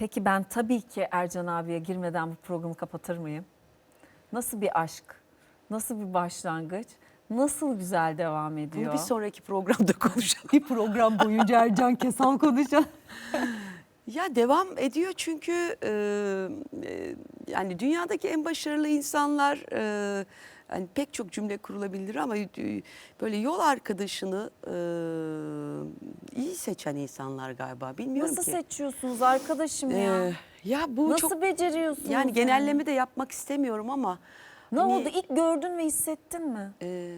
Peki ben tabii ki Ercan abiye girmeden bu programı kapatır mıyım? Nasıl bir aşk? Nasıl bir başlangıç? Nasıl güzel devam ediyor? Bunu bir sonraki programda konuşalım. bir program boyunca Ercan Kesal konuşacak. Ya devam ediyor çünkü e, e, yani dünyadaki en başarılı insanlar e, hani pek çok cümle kurulabilir ama e, böyle yol arkadaşını e, iyi seçen insanlar galiba bilmiyorum Nasıl ki. seçiyorsunuz arkadaşım ya? E, ya bu Nasıl çok beceriyorsunuz? yani genelleme de yapmak istemiyorum ama Ne hani, oldu? İlk gördün ve hissettin mi? e,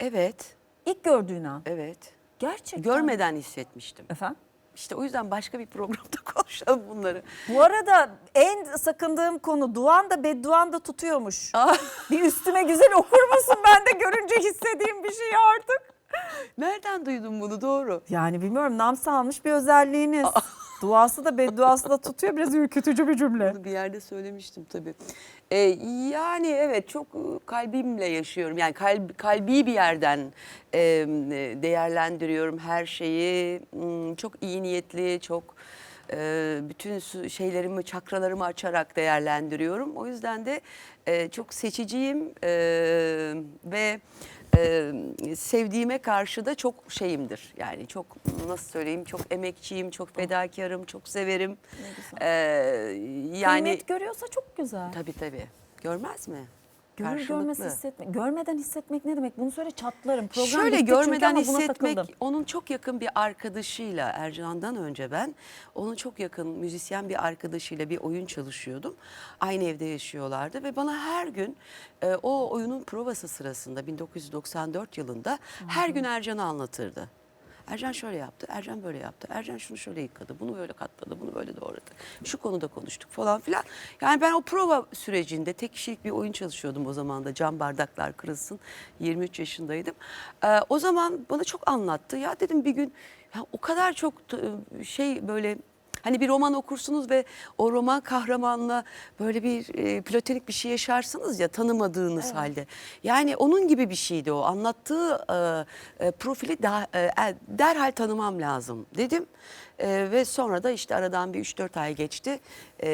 evet İlk gördüğün an. evet Gerçekten. görmeden hissetmiştim. Efendim? İşte o yüzden başka bir programda konuşalım bunları. Bu arada en sakındığım konu duan da bedduan da tutuyormuş. bir üstüme güzel okur musun? Ben de görünce hissettiğim bir şey artık. Nereden duydun bunu doğru? Yani bilmiyorum nam salmış bir özelliğiniz. Duası da bedduası da tutuyor. Biraz ürkütücü bir cümle. Bunu bir yerde söylemiştim tabii. Ee, yani evet çok e, kalbimle yaşıyorum. Yani kalb, kalbi bir yerden e, değerlendiriyorum her şeyi. Hmm, Çok iyi niyetli, çok e, bütün su- şeylerimi, çakralarımı açarak değerlendiriyorum. O yüzden de e, çok seçiciyim e, ve e, sevdiğime karşı da çok şeyimdir. Yani çok nasıl söyleyeyim çok emekçiyim, çok fedakarım, çok severim. güzel. E, yani Kıymet görüyorsa çok güzel. tabii tabii. Görmez mi? Görür görmez hissetmek. Görmeden hissetmek ne demek? Bunu söyle çatlarım. Program Şöyle görmeden hissetmek, onun çok yakın bir arkadaşıyla Ercan'dan önce ben, onun çok yakın müzisyen bir arkadaşıyla bir oyun çalışıyordum. Aynı evde yaşıyorlardı ve bana her gün e, o oyunun provası sırasında 1994 yılında her gün Ercan'ı anlatırdı. Ercan şöyle yaptı, Ercan böyle yaptı, Ercan şunu şöyle yıkadı, bunu böyle katladı, bunu böyle doğradı. Şu konuda konuştuk falan filan. Yani ben o prova sürecinde tek kişilik bir oyun çalışıyordum o zaman da. Cam bardaklar kırılsın. 23 yaşındaydım. Ee, o zaman bana çok anlattı. Ya dedim bir gün ya o kadar çok şey böyle Hani bir roman okursunuz ve o roman kahramanla böyle bir e, platonik bir şey yaşarsınız ya tanımadığınız halde. Yani onun gibi bir şeydi o. Anlattığı e, e, profili e, e, derhal tanımam lazım dedim. E, ve sonra da işte aradan bir 3-4 ay geçti. E,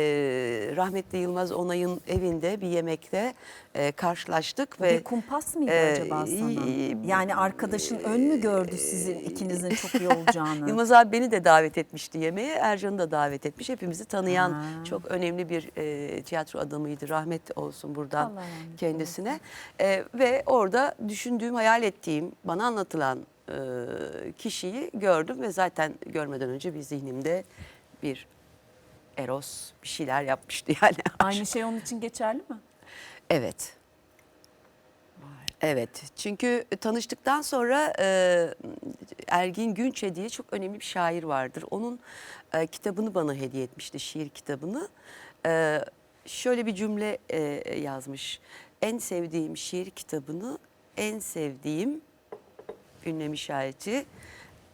rahmetli Yılmaz Onay'ın evinde bir yemekte e, karşılaştık ve bir kumpas mıydı e, acaba sana? Yani arkadaşın ön mü gördü sizin ikinizin çok iyi olacağını? Yılmaz abi beni de davet etmişti yemeğe. Ercan'ı da davet etmiş. Hepimizi tanıyan Ha. çok önemli bir e, tiyatro adamıydı. Rahmet olsun buradan Allah kendisine. E, ve orada düşündüğüm, hayal ettiğim, bana anlatılan e, kişiyi gördüm ve zaten görmeden önce bir zihnimde bir eros bir şeyler yapmıştı yani. Aynı şey onun için geçerli mi? Evet. Evet çünkü tanıştıktan sonra e, Ergin Günçe diye çok önemli bir şair vardır. Onun e, kitabını bana hediye etmişti, şiir kitabını. E, şöyle bir cümle e, yazmış. En sevdiğim şiir kitabını en sevdiğim ünlem işareti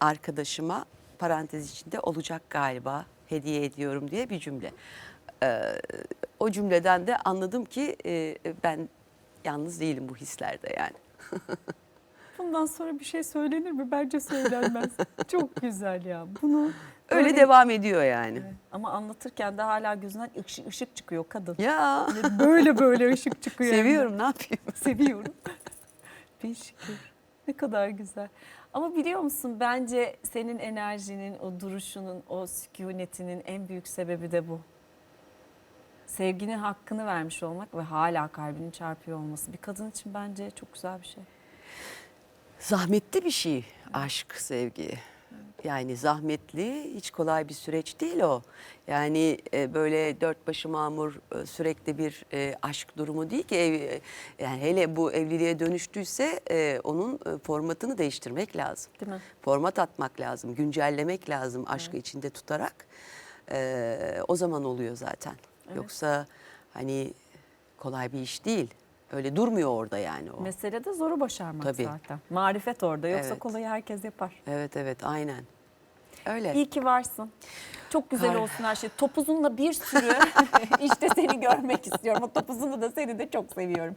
arkadaşıma parantez içinde olacak galiba hediye ediyorum diye bir cümle. Ee, o cümleden de anladım ki e, ben yalnız değilim bu hislerde yani. Bundan sonra bir şey söylenir mi? Bence söylenmez. çok güzel ya. Bunu Öyle böyle- devam ediyor yani. Ama anlatırken de hala gözünden ışık, ışık çıkıyor kadın. Ya Böyle böyle ışık çıkıyor. seviyorum ne yapayım? Seviyorum. Şükür. Ne kadar güzel. Ama biliyor musun bence senin enerjinin, o duruşunun, o sükunetinin en büyük sebebi de bu. Sevginin hakkını vermiş olmak ve hala kalbinin çarpıyor olması. Bir kadın için bence çok güzel bir şey. Zahmetli bir şey aşk, sevgi. Yani zahmetli, hiç kolay bir süreç değil o. Yani e, böyle dört başı mamur e, sürekli bir e, aşk durumu değil ki. Ev, e, yani hele bu evliliğe dönüştüyse e, onun e, formatını değiştirmek lazım. Değil mi? Format atmak lazım, güncellemek lazım aşkı içinde tutarak. E, o zaman oluyor zaten. Yoksa hani kolay bir iş değil. Öyle durmuyor orada yani o. Mesele de zoru başarmak Tabii. zaten. Marifet orada. Yoksa Evet. kolayı herkes yapar. Evet evet aynen. Öyle. İyi ki varsın. Çok güzel Kar- olsun her şey. Topuzunla bir sürü işte seni görmek istiyorum. O topuzunu da seni de çok seviyorum.